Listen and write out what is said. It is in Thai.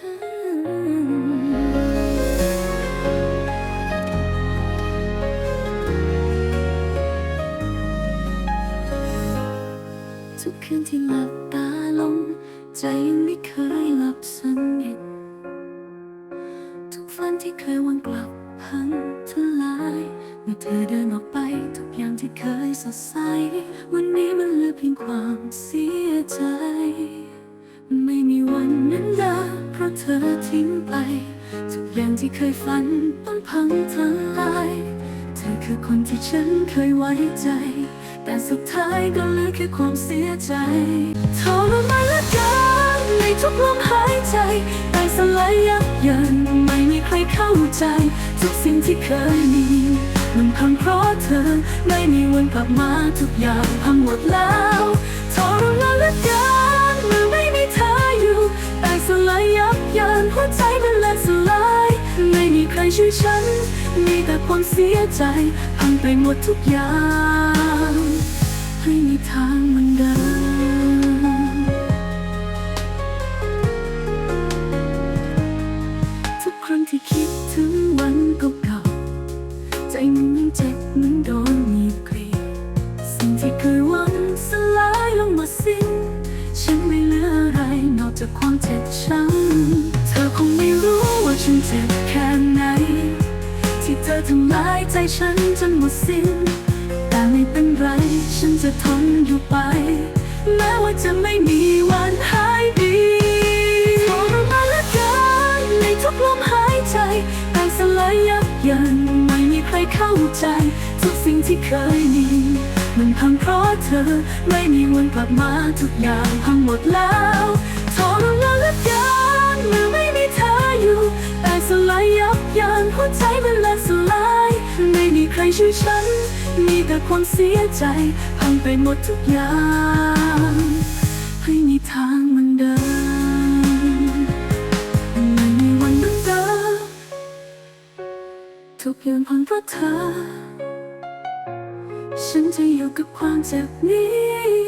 ทุกคืนที่หลับตาลง ใจยังไม่เคยหลับสนิททุกฝันที่เคยวังกลับพังทลายเมื่อเธอเดินออกไป ทุกอย่างที่เคยสดใส วันนี้มันเหลือเพียงความเสียใจางที่เคยฝันต้องพังทลาย เธอคือคนที่ฉันเคยไว้ใจ แต่สุดท้ายก็เหลือแค่ความเสียใจทรมานเหละกันในทุกลมหายใจแตายสลายยับเยินไม่มีใครเข้าใจ ทุกสิ่งที่เคยมี มันพังเพราะเธอไม่มีวันกลับมาทุกอย่างพังหมดแล้วทรมานเหละกันเมื่อไม่มีเธออยู่แตายสลายยับเยินหัวใจมัน ช่วยฉัน มีแต่ความเสียใจ พังไปหมดทุกอย่าง ให้มีทางเหมือนเดิมทุกครั้งที่คิดถึงวันเก่าๆใจมันยังเจ็บเหมือนโดนมีกรีดสิ่งที่เคยหวังสลายลงหมาสิ้น ฉันไม่เหลืออะไรนอกจากความเจ็บช้ำเธอคงไม่รู้ว่าฉันเจ็บแค่ไหน ทำลายใจฉันจนหมดสิ้น แต่ไม่เป็นไร ฉันจะทนอยู่ไป แม้ว่าจะไม่มีวันหายดีทรมานเหละกันในทุกลมหายใจแต่สลายยับยินไม่มีใครเข้าใจ ทุกสิ่งที่เคยมีมันพังเพราะเธอ ไม่มีวันกลับมาทุกอย่างพังหมดแล้วทรมานเหละกันเมื่อ ช่วยฉัน มีแต่ความเสียใจ พังไปหมดทุกอย่างให้มีทางมันเดิมไม่มีวันเหมือนเดิมทุกอย่างพังเพราะเธอ ฉันจะอยู่กับความเจ็บนี้